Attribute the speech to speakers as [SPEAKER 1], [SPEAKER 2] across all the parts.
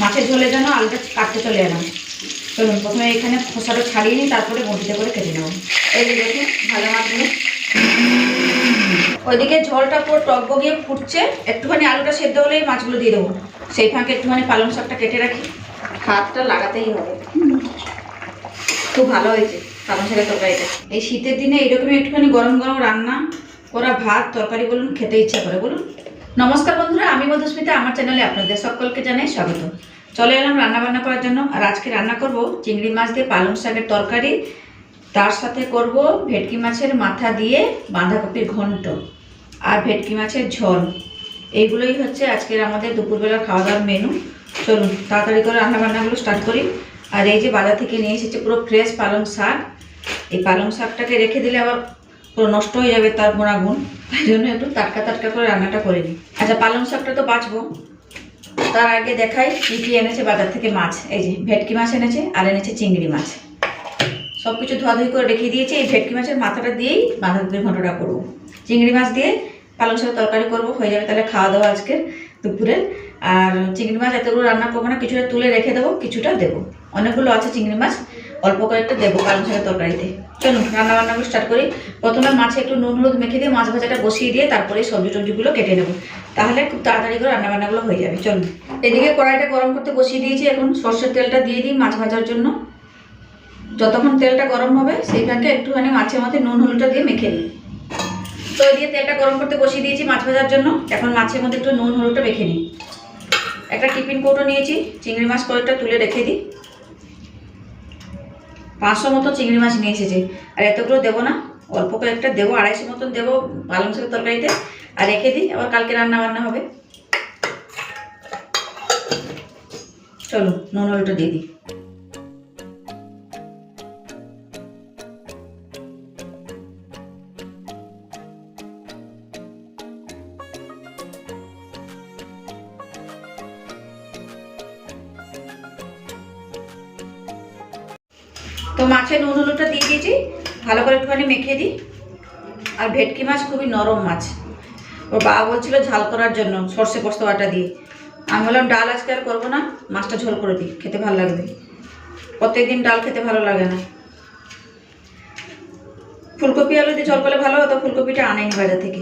[SPEAKER 1] মাছের ঝোলে যেন আলুটা কাটতে চলে এলাম। চলুন, প্রথমে এখানে খোসাটা ছাড়িয়ে নিই, তারপরে বটিতে করে কেটে নেব। এই দেখুন, ভালো মাছগুলো ওইদিকে ঝোলটা পুরো টক বগিয়ে ফুটছে। একটুখানি আলুটা সেদ্ধ হলেই মাছগুলো দিয়ে দেবো। সেই ফাঁকে একটুখানি পালং শাকটা কেটে রাখি। হাতটা লাগাতেই হবে। খুব ভালো হয়েছে পালং শাকের তরকারিটা। এই শীতের দিনে এইরকমই একটুখানি গরম গরম রান্না করা ভাত, তরকারি বলুন, খেতে ইচ্ছা করে। বলুন নমস্কার বন্ধুরা, আমি মধুস্মিতা, আমার চ্যানেলে আপনাদের সকলকে জানাই স্বাগত। চলে এলাম রান্না বান্না করার জন্য, আর আজকে রান্না করব চিংড়ি মাছ দিয়ে পালং শাকের তরকারি। তার সাথে করব ভেটকি মাছের মাথা দিয়ে বাঁধাকপির ঘন্ট আর ভেটকি মাছের ঝোল। এইগুলোই হচ্ছে আজকের আমাদের দুপুরবেলা খাওয়া দাওয়ার মেনু চলুন, তাড়াতাড়ি করে রান্না বান্নাগুলো স্টার্ট করি। আর এই যে বাজার থেকে নিয়ে এসেছে পুরো ফ্রেশ পালং শাক। এই পালং শাকটাকে রেখে দিলে আবার পুরো নষ্ট হয়ে যাবে তার গুণাগুণ, তাই জন্য একটু টাটকা তাটকা করে রান্নাটা করে নিই। আচ্ছা পালং শাকটা তো বাঁচবো। তার আগে দেখাই কী কী এনেছে বাজার থেকে মাছ। এই যে ভেটকি মাছ এনেছে আর এনেছে চিংড়ি মাছ। সব কিছু ধোয়াধুয়ি করে রেখে দিয়েছি। এই ভেটকি মাছের মাথাটা দিয়েই বাঁধাকপির ঘন্টটা করব। চিংড়ি মাছ দিয়ে পালং শাক তরকারি করব। হয়ে যাবে তাহলে খাওয়া দাওয়া আজকে দুপুরে আর চিংড়ি মাছ এতগুলো রান্না করব না কিছুটা তুলে রেখে দেবো, কিছুটা দেবো। অনেকগুলো আছে চিংড়ি মাছ, অল্প কয়েকটা দেবো পালং শাকের তরকারিতে। চলুন রান্না বান্নাগুলো স্টার্ট করি। প্রথমে মাছে একটু নুন হলুদ মেখে দিয়ে মাছ ভাজাটা বসিয়ে দিয়ে তারপরে সবজি টবজিগুলো কেটে নেব। তাহলে খুব তাড়াতাড়ি করে রান্না বান্নাগুলো হয়ে যাবে। চলুন, এদিকে কড়াইটা গরম করতে বসিয়ে দিয়েছি। এখন সর্ষের তেলটা দিয়ে দিই মাছ ভাজার জন্য। যতক্ষণ তেলটা গরম হবে, সেই ফাঁকে একটুখানি মাছের মধ্যে নুন হলুদটা দিয়ে মেখে নিই। তো দিয়ে তেলটা গরম করতে বসিয়ে দিয়েছি মাছ ভাজার জন্য। এখন মাছের মধ্যে একটু নুন হলুদটা মেখে নিই। একটা টিফিন কৌটো নিয়েছি, চিংড়ি মাছ কয়েকটা তুলে রেখে দিই। পাঁচশো মতো চিংড়ি মাছ নিয়ে এসেছি। আর এতগুলো দেবো না, অল্প কয়েকটা দেবো, আড়াইশো মতন দেবো পালং শাকের তরকারিতে, আর রেখে দিই, আবার কালকে রান্না বান্না হবে। চলো, নুন হলুদটা দিয়ে দিই। ভালো করে একটুখানি মেখে দিই। আর ভেটকি মাছ খুবই নরম মাছ। ওর বাবা বলছিল ঝাল করার জন্য সর্ষে পোস্ত বাটা দিয়ে। আমি বললাম, ডাল আজকে আর করব না, মাছটা ঝোল করে দিই, খেতে ভালো লাগবে। প্রত্যেকদিন ডাল খেতে ভালো লাগে না। ফুলকপি আলু দিয়ে ঝোল করলে ভালো হতো ফুলকপিটা আনেনি বাজার থেকে।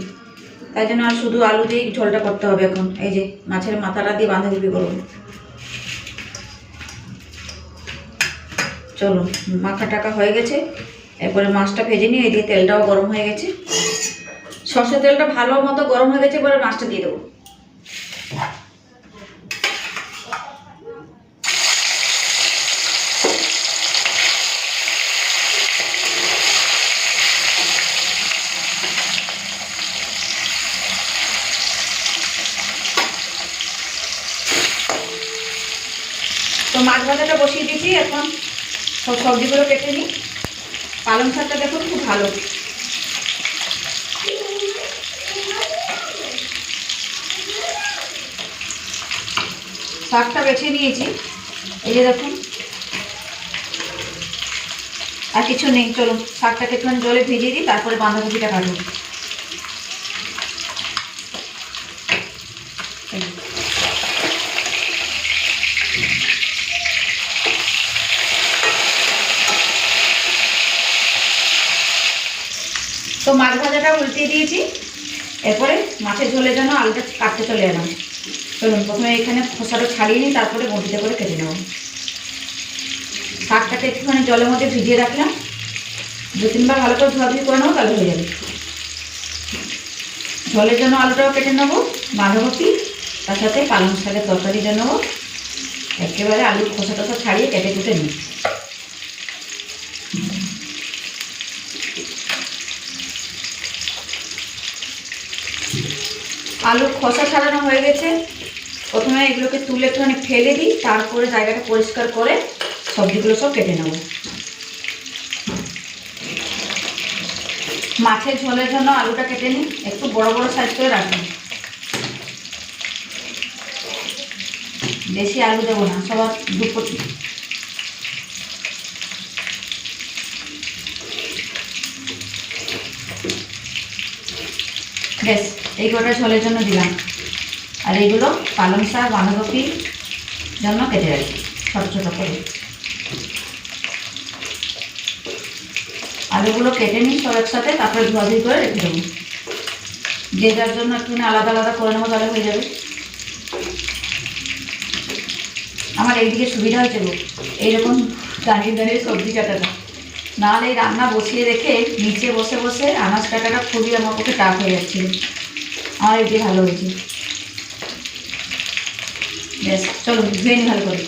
[SPEAKER 1] তাই জন্য আর শুধু আলু দিয়েই ঝোলটা করতে হবে এখন। এই যে, মাছের মাথাটা দিয়ে বাঁধাকপি করব। চলো, মাখা টাকা হয়ে গেছে। এরপরে মাছটা ভেজে নিয়ে এদিকে তেলটাও গরম হয়ে গেছে। সর্ষের তেলটা ভালো মতো গরম হয়ে গেছে, এবারে মাছটা দিয়ে দেবো। তো মাছ ভাজাটা বসিয়ে দিয়েছি, এখন সব সবজিগুলো কেটে নিই। পালং শাকটা দেখুন খুব ভালো। শাকটা বেছে নিয়েছি। এই যে দেখুন। আর কিছু নেই, চলুন। শাকটাকে একটু জলে ভিজিয়ে দিই, তারপরে বাঁধাকপিটা কাটবো। তো মাছ ভাজাটা উল্টে দিয়েছি। এরপরে মাছের ঝোলের জন্য আলুটা কাটতে চলে এলাম। চলুন, প্রথমে এখানে খোসাটা ছাড়িয়ে নিই, তারপরে বটিতে করে কেটে নেব। শাকটাকে একটুখানি জলের মধ্যে ভিজিয়ে রাখলাম। দু তিনবার ভালো করে ধোয়াধুয়ি করে নেব, তাহলে হয়ে যাবে। ঝোলের জন্য আলুটাও কেটে নেব, বাঁধাকপি, তার সাথে পালং শাকের তরকারি জন্য একেবারে আলুর খোসা টোসা ছাড়িয়ে কেটে কুটে নিই। আলুর খোসা ছাড়ানো হয়ে গেছে। প্রথমে এগুলোকে তুলে একটুখানি ফেলে দিই, তারপরে জায়গাটা পরিষ্কার করে সবজিগুলো সব কেটে নেব। মাছের ঝোলের জন্য আলুটা কেটে নিই, একটু বড় বড় সাইজ করে রাখবেন বেশি আলু দেবো না, সবার দুপুর বেশ এই কটা জন্য দিলাম। আর এইগুলো পালং শাক, বাঁধাকপি, জন্য কেটে রাখি, ছোটো ছোটো করে। আলুগুলো কেটে নিই সব একসাথে, তারপরে ধোয়াধুয়ি করে রেখে দেবো। যে যার জন্য একটুখানি আলাদা আলাদা করে নেব তাহলে হয়ে যাবে। আমার এইদিকে সুবিধা হয়েছে গো। এইরকম দাঁড়িয়ে দাঁড়িয়ে সবজি কাটাটা। নাহলে এই রান্না বসিয়ে রেখে নিচে বসে বসে আনাজ কাটাটা খুবই আমার পক্ষে টাফ হয়ে যাচ্ছিল। আমার এটি ভালো হয়েছে। বেশ, চলো ধুয়ে নি ভালো করে।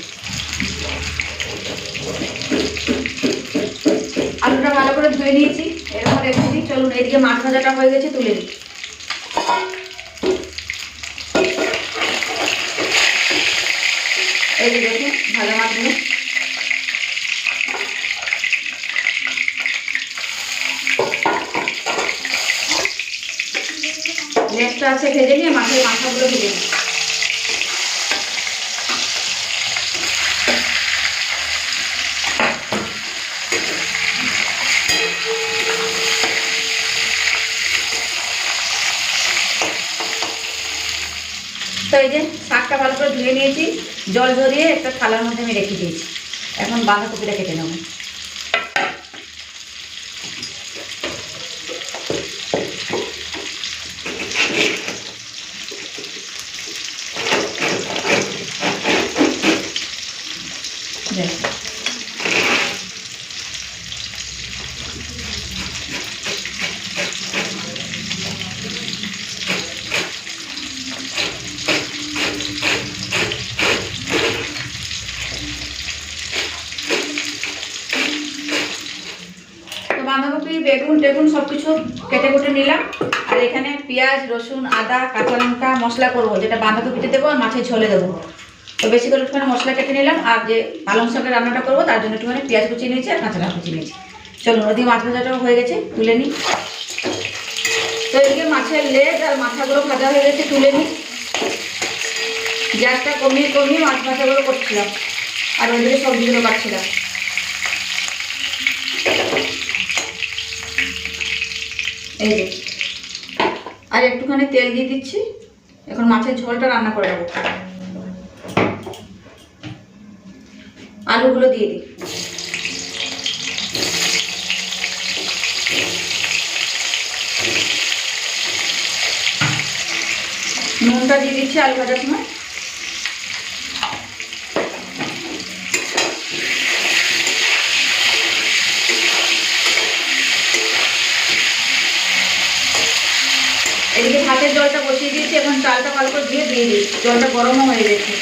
[SPEAKER 1] আলুটা ভালো করে ধুয়ে নিয়েছি। এরকম রেখে দিই। চলুন, এদিকে মাছ ভাজাটা হয়ে গেছে, তুলে দিই এই দেখুন, ভাজা মাছগুলো। লেজটা আছে, ভেজে নিয়ে মাছের মাথাগুলো ভেজে নিই। তো এই যে শাকটা ভালো করে ধুয়ে নিয়েছি, জল ঝরিয়ে একটা থালার মধ্যে আমি রেখে দিয়েছি। এখন বাঁধাকপিটা কেটে নেব ব্যাস। তো বাঁধাকপি বেগুন টেগুন সব কিছু কেটে কুটে নিলাম আর এখানে পেঁয়াজ, রসুন, আদা, কাঁচা লঙ্কা মশলা করব। যেটা বাঁধাকপিতে দেবো আর মাছের ঝোলে দেবো। তো বেশি করে একটুখানি মশলা কেটে নিলাম আর যে পালং শাকের রান্নাটা করব, তার জন্য একটুখানি পেঁয়াজ কুচিয়ে নিয়েছি আর কাঁচা লঙ্কা কুচিয়ে নিয়েছি। চলুন ওদিকে মাছ ভাজাটাও হয়ে গেছে, তুলে নিই। তো এদিকে মাছের লেজ আর মাথাগুলো ভাজা হয়ে গেছে, তুলে নিই। গ্যাসটা কমিয়ে কমিয়ে মাছ ভাজাগুলো করছিলাম। আর ওইদিকে সবজিগুলো কাটছিলাম। এই যে আর একটুখানি তেল দিয়ে দিচ্ছি। এখন মাছের ঝোলটা রান্না করে দেবো আলুগুলো দিয়ে দিই। নুনটা দিয়ে দিচ্ছি আলু ভাজার সময় এদিকে ভাতের জলটা বসিয়ে দিয়েছি করে দিয়ে দিয়ে দিই। জলটা গরমও হয়ে গেছে।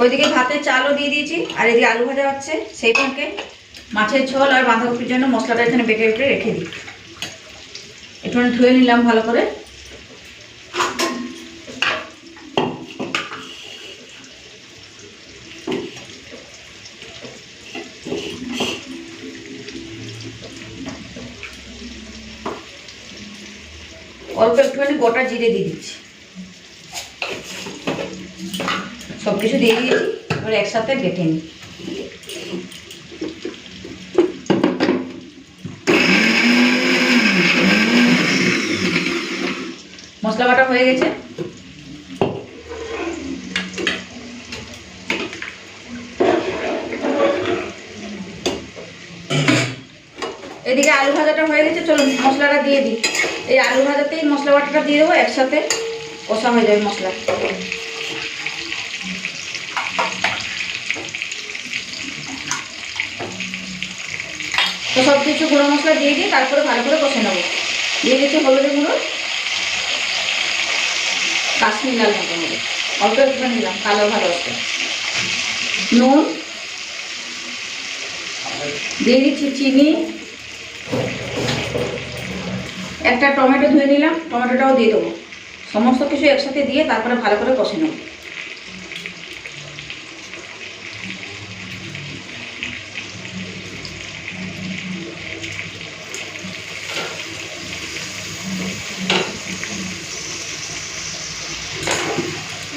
[SPEAKER 1] ওইদিকে ভাতের চালও দিয়ে দিয়েছি। আর এদিকে আলু ভাজা হচ্ছে, সেই ফাঁকে মাছের ঝোল আর বাঁধাকপির জন্য মশলাটা এখানে বেটে বেটে রেখে দিই। একটুখানি ধুয়ে নিলাম ভালো করে। অল্প একটুখানি গোটা জিরে দিয়ে দিচ্ছি। সব কিছু দিয়ে দিয়েছি, এবার একসাথে বেটে নিই। মশলা বাটা হয়ে গেছে। এদিকে আলু ভাজাটা হয়ে গেছে, চলুন মশলাটা দিয়ে দিই। এই আলু ভাজাতেই মশলা বাটাটা দিয়ে দেবো একসাথে। কষা হয়ে যাবে মশলা। তো সব কিছু গুঁড়ো মশলা দিয়ে দিয়ে তারপরে ভালো করে কষে নেব। দিয়ে দিচ্ছি হলুদের গুঁড়ো। কাশ্মীর লাল মতো হবে অল্প একটু নিলাম কালো ভালো আসবে। নুন। দিয়ে দিচ্ছি চিনি। একটা টমেটো ধুয়ে নিলাম, টমেটোটাও দিয়ে দেবো। সমস্ত কিছু একসাথে দিয়ে তারপরে ভালো করে কষে নেব।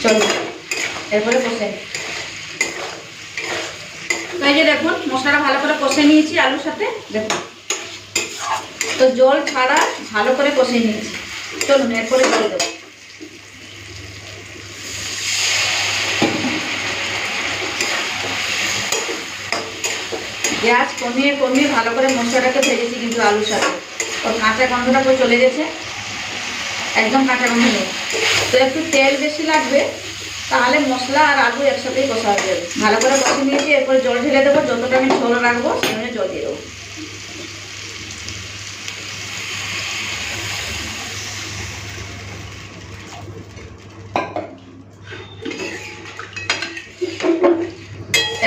[SPEAKER 1] চলো, এরপরে কষে এই দেখুন, মশলাটা ভালো করে কষে নিয়েছি আলুর সাথে। দেখুন। তো জল ছাড়া ভালো করে কষিয়ে নিয়েছি। চলুন, এরপরে করে দেবো। গ্যাস কমিয়ে কমিয়ে ভালো করে মশলাটাকে ভেজেছি কিন্তু আলু সাথে। ওর কাঁচা গন্ধটা করে চলে গেছে। একদম কাঁচা গন্ধ নেই। তো একটু তেল বেশি লাগবে, তাহলে মশলা আর আলু একসাথেই কষা হয়ে যাবে। ভালো করে কষে নিয়েছি, এরপর জল ঢেলে দেবো। যতটা আমি ছোলো রাখব, সেখানে জল দিয়ে দেবো।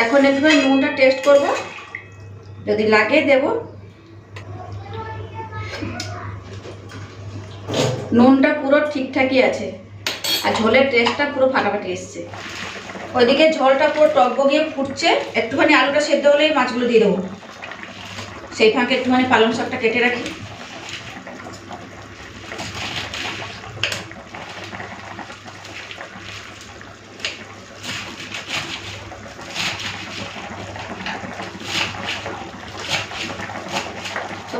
[SPEAKER 1] এখন একটু নুনটা টেস্ট করব। যদি লাগে দেব। নুনটা পুরো ঠিকঠাকই আছে। আর ঝোলের টেস্টটা পুরো ফাটাফাটি এসছে। ওইদিকে ঝোলটা পুরো টক গিয়ে ফুটছে। একটুখানি আলুটা সেদ্ধ হলেই মাছগুলো দিয়ে দেবো। সেই ফাঁকে একটুখানি পালং শাকটা কেটে রাখি।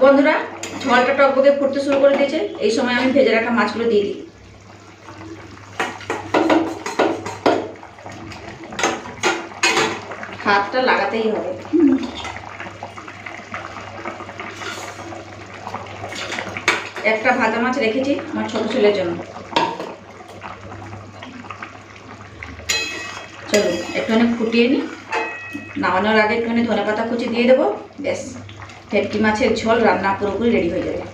[SPEAKER 1] বন্ধুরা ঝোলটা টকবকে ফুটতে শুরু করে দিয়েছে। এই সময় আমি ভেজে রাখা মাছগুলো দিয়ে দিই। হাতটা লাগাতেই হবে। একটা ভাজা মাছ রেখেছি আমার ছোট ছেলের জন্য। চলো, একটুখানি ফুটিয়ে নিই। নামানোর আগে একটুখানি ধনে পাতা কুচি দিয়ে দেবো, ব্যাস। ভেটকি মাছের ঝোল রান্না পুরোপুরি রেডি হয়ে যাবে।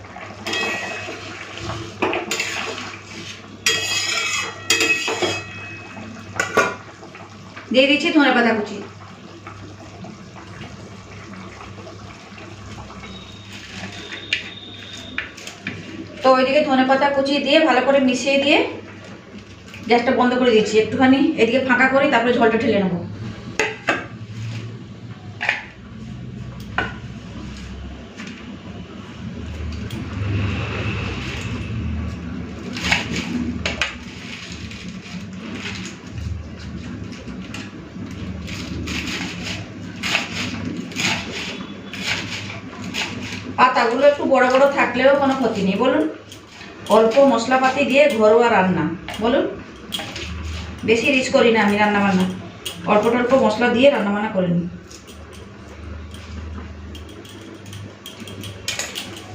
[SPEAKER 1] দিয়ে দিচ্ছি ধনে পাতা কুচি। তো ওইদিকে ধনে পাতা কুচি দিয়ে ভালো করে মিশিয়ে দিয়ে গ্যাসটা বন্ধ করে দিচ্ছি একটুখানি। এদিকে ফাঁকা করি তারপরে ঝোলটা ঠেলে নেব। পাতাগুলো একটু বড় বড় থাকলেও কোনো ক্ষতি নেই। বলুন, অল্প মশলাপাতি দিয়ে ঘরোয়া রান্না। বলুন, বেশি রিচ করি না আমি রান্না বান্না অল্প টল্প মশলা দিয়ে রান্না বান্না করে নিই।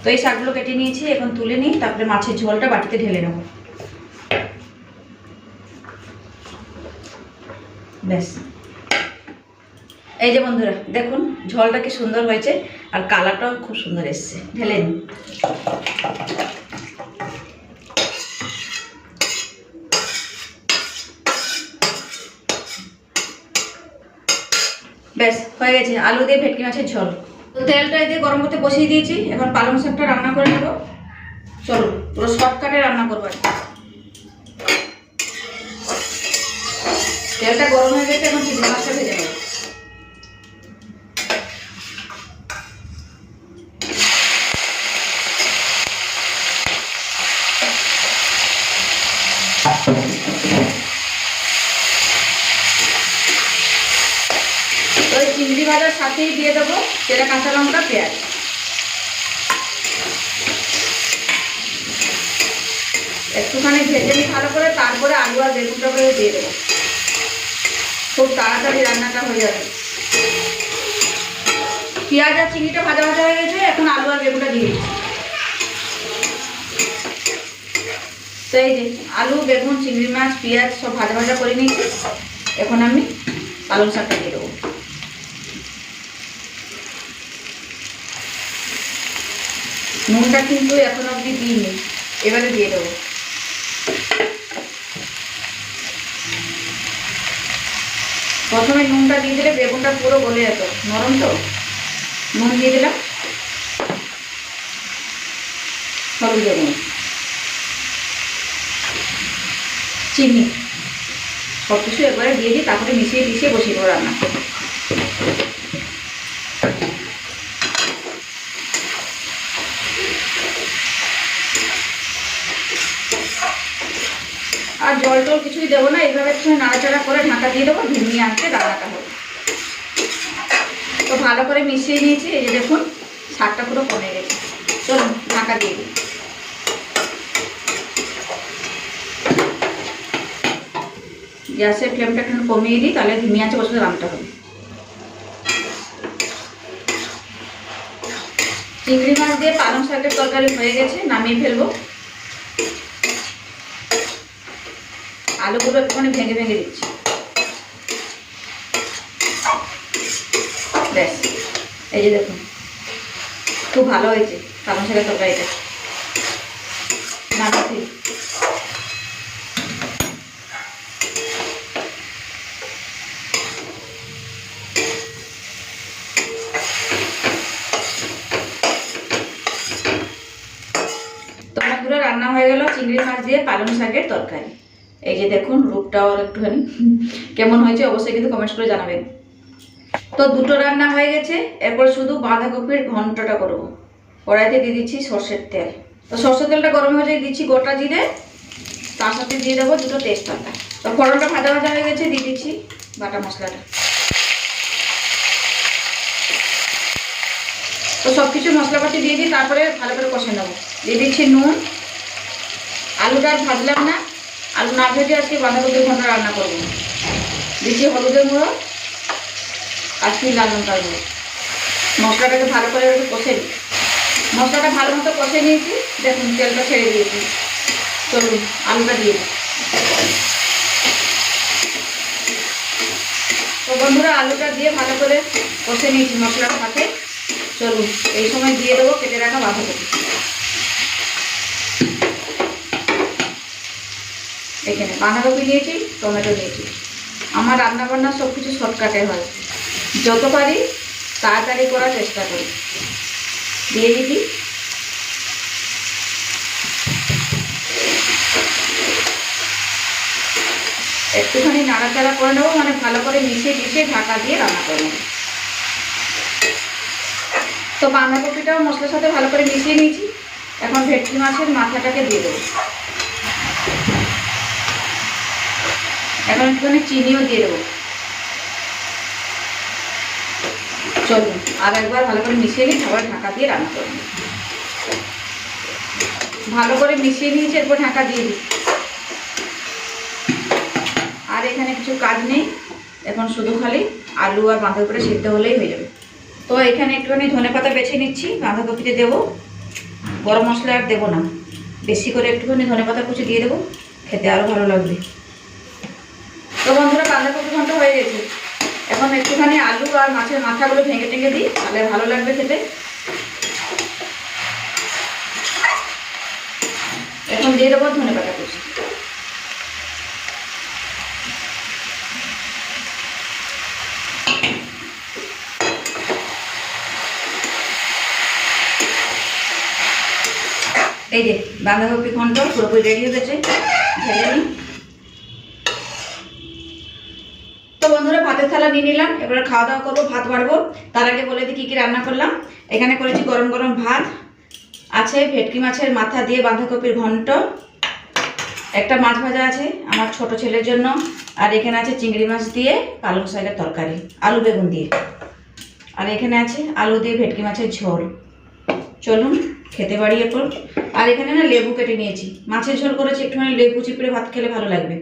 [SPEAKER 1] তো এই শাকগুলো কেটে নিয়েছি, এখন তুলে নিই, তারপরে মাছের ঝোলটা বাটিতে ঢেলে নেব। ব্যাস। এই যে বন্ধুরা, দেখুন, ঝোলটা কি সুন্দর হয়েছে আর কালারটাও খুব সুন্দর এসছে। ঢেলে ব্যাস, হয়ে গেছে। আলু দিয়ে ভেটকি মাছের ঝোল। তো তেলটা দিয়ে গরম করতে বসিয়ে দিয়েছি এখন পালং শাকটা রান্না করে নেব। চলো, পুরো শর্টকাটে রান্না করব আর। তেলটা গরম হয়ে গেছে, এখন চিংড়ি মাছটা ভেজে নেব তো ওই চিংড়ি ভাজার সাথেই দিয়ে দেবো সেটা কাঁচা লঙ্কা, পেঁয়াজ। একটুখানি ভেজে নিই ভালো করে, তারপরে আলু আর বেগুনটা করে দিয়ে দেবো। খুব তাড়াতাড়ি রান্নাটা হয়ে যাবে। পেঁয়াজ আর চিংড়িটা ভাজা ভাজা হয়ে গেছে, এখন আলু আর বেগুনটা দিয়ে দিচ্ছি। তো এই যে, আলু, বেগুন, চিংড়ি মাছ, পেঁয়াজ সব ভাজা ভাজা করে নিয়েছি। এখন আমি পালং শাকটা দিয়ে দেবো। নুনটা কিন্তু এখন অবধি দিইনি। এবারে দিয়ে দেবো। প্রথমে নুনটা দিয়ে দিলে বেগুনটা পুরো গলে যেত। নরম তো? নুন দিয়ে দিলাম। হলুদ বেগুন। চিনি। সব কিছু একবারে দিয়ে দিই, তারপরে মিশিয়ে মিশিয়ে বসিয়ে দেবো রান্না। আর জল টল কিছুই দেবো না, এইভাবে একটু নাড়াচাড়া করে ঢাকা দিয়ে দেবো ঘুমিয়ে আনতে রান্নাটা হবে। তো ভালো করে মিশিয়ে নিয়েছি, এই যে দেখুন শাকটা পুরো কমে গেছে। চলুন, ঢাকা দিয়ে দিই। গ্যাসের ফ্লেমটা একটু কমিয়ে দিই, তাহলে ধিমি আছে বসে রান্নাটা হবে। চিংড়ি মাছ দিয়ে পালং শাকের তরকারি হয়ে গেছে, নামিয়ে ফেলব। আলুগুলো একটুখানি ভেঙে ভেঙে দিচ্ছি। ব্যাস, এই যে দেখুন, খুব ভালো হয়েছে পালং শাকের তরকারিটা। নামিয়ে ফেলি তো বন্ধুরা রান্না হয়ে গেল চিংড়ি মাছ দিয়ে পালং শাকের তরকারি। এই যে দেখুন, রূপটাও একটুখানি কেমন হয়েছে অবশ্যই কিন্তু কমেন্টস করে জানাবেন। তো দুটো রান্না হয়ে গেছে, এরপর শুধু বাঁধাকপির ঘন্টটা করব। কড়াইতে দিয়ে দিচ্ছি সর্ষের তেল। তো সর্ষের তেলটা গরম হয়ে যায়, দিচ্ছি গোটা জিরে, তার সাথে দিয়ে দেবো দুটো তেজপাতা। তো ফোড়নটা ভাজা ভাজা হয়ে গেছে, দিয়ে দিচ্ছি বাটা মশলাটা। তো সব কিছু মশলাপাতি দিয়ে দিই তারপরে ভালো করে কষে নেব। দিয়ে দিচ্ছি নুন। আলুটা ভাজলাম না। আলু না ভেজে আজকে বাঁধাকপির ঘণ্টা রান্না করব। দিচ্ছি হলুদের গুঁড়ো কাশ্মীর লাল লঙ্কার গুঁড়ো মশলাটাকে ভালো করে একটু কষে নিই। মশলাটা ভালো মতো কষে নিয়েছি, দেখুন তেলটা ছেড়ে দিয়েছি। চলুন, আলুটা দিয়ে তো বন্ধুরা, আলুটা দিয়ে ভালো করে কষে নিয়েছি মশলার সাথে। চলুন, এই সময় দিয়ে দেবো কেটে রাখা বাঁধাকপি। এখানে বাঁধাকপি নিয়েছি টমেটো নিয়েছি আমার রান্না বান্না সব কিছু শর্টকাটে হয়। যত পারি তাড়াতাড়ি করার চেষ্টা করি। দিয়ে দিবি? একটুখানি নাড়াচাড়া করে নেব মানে ভালো করে মিশিয়ে মিশিয়ে ঢাকা দিয়ে রান্না করে নেব তো বাঁধাকপিটাও মশলার সাথে ভালো করে মিশিয়ে নিয়েছি। এখন ভেটকি মাছের মাথাটাকে দিয়ে দেবো। এখন একটুখানি চিনিও দিয়ে দেবো। চলুন আর একবার ভালো করে মিশিয়ে নিই আবার ঢাকা দিয়ে রান্না করব ভালো করে মিশিয়ে নিয়েছি, এরপর ঢাকা দিয়ে দিই আর এখানে কিছু কাজ নেই, এখন শুধু খালি আলু আর বাঁধাকপিটা সিদ্ধ হলেই হয়ে যাবে। তো এখানে একটুখানি ধনে পাতা বেছে নিচ্ছি বাঁধাকপিতে দেবো। গরম মশলা আর দেবো না। বেশি করে একটুখানি ধনে পাতা কুচি দিয়ে দেবো, খেতে আরও ভালো লাগবে। তো বন্ধুরা বাঁধাকপি ঘণ্টা হয়ে গেছে। এখন একটুখানি আলু আর মাছের মাথাগুলো ভেঙে টেঙে দিই, তাহলে ভালো লাগবে খেতে। এখন দিয়ে দেবো ধনে পাতা কুচি। এই যে বাঁধাকপি ঘন্ট পুরোপুরি রেডি হয়ে গেছে, ঢেলে নিই তো বন্ধুরা ভাতের থালা নিয়ে নিলাম, এবার খাওয়া দাওয়া করব, ভাত বাড়বো। তার আগে বলে দিই কী কী রান্না করলাম। এখানে করেছি গরম গরম ভাত, আছে ভেটকি মাছের মাথা দিয়ে বাঁধাকপির ঘন্ট, একটা মাছ ভাজা আছে আমার ছোট ছেলের জন্য, আর এখানে আছে চিংড়ি মাছ দিয়ে পালং শাকের তরকারি, আলু বেগুন দিয়ে। আর এখানে আছে আলু দিয়ে ভেটকি মাছের ঝোল। চলুন, খেতে বাড়ি এরপর। আর এখানে না লেবু কেটে নিয়েছি। মাছের ঝোল করেছি, একটুখানি লেবু চিপড়ে ভাত খেলে ভালো লাগবে।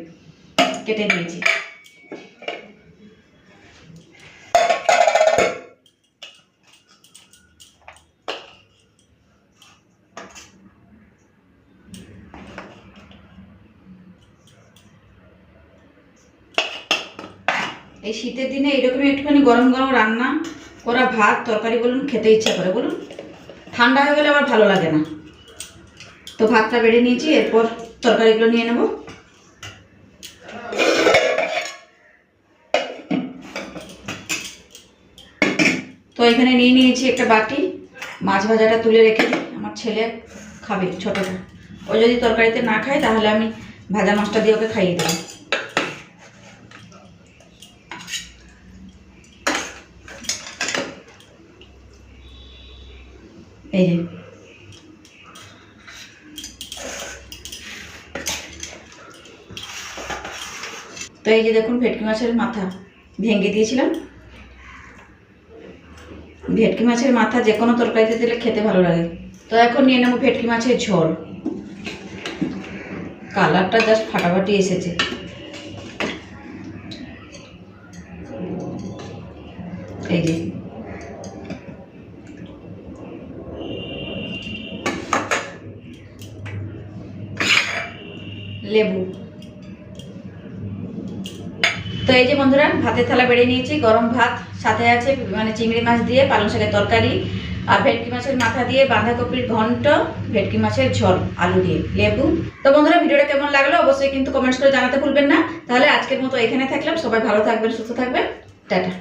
[SPEAKER 1] কেটে নিয়েছি। গরম গরম রান্না করা ভাত, তরকারি বলুন, খেতে ইচ্ছা করে, বলুন। ঠান্ডা হয়ে গেলে আবার ভালো লাগে না। তো ভাতটা বেড়ে নিয়েছি, এরপর তরকারিগুলো নিয়ে নেব। তো এখানে নিয়ে নিয়েছি একটা বাটি। মাছ ভাজাটা তুলে রেখে আমার ছেলে খাবে ছোটোটা। ও যদি তরকারিতে না খায়, তাহলে আমি ভাজা মাছটা দিয়ে ওকে খাইয়ে দেবো। তো এই যে দেখুন ভেটকি মাছের মাথা, ভেঙে দিয়েছিলাম। ভেটকি মাছের মাথা যে কোনো তরকারিতে দিলে খেতে ভালো লাগে। তো এখন নিয়ে নেব ভেটকি মাছের ঝোল। কালারটা জাস্ট ফাটাফাটি এসেছে। এই যে। লেবু। তো এই যে বন্ধুরা, ভাতের থালা বেড়ে নিয়েছি, গরম ভাত, সাথে আছে মানে চিংড়ি মাছ দিয়ে, পালং শাকের তরকারি, আর ভেটকি মাছের মাথা দিয়ে বাঁধাকপির ঘন্ট, ভেটকি মাছের ঝোল, আলু দিয়ে, লেবু। তো বন্ধুরা, ভিডিওটা কেমন লাগল অবশ্যই কিন্তু কমেন্টস করে জানাতে ভুলবেন না। তাহলে আজকের মতো এখানে থাকলাম। সবাই ভালো থাকবেন, সুস্থ থাকবেন। টাটা।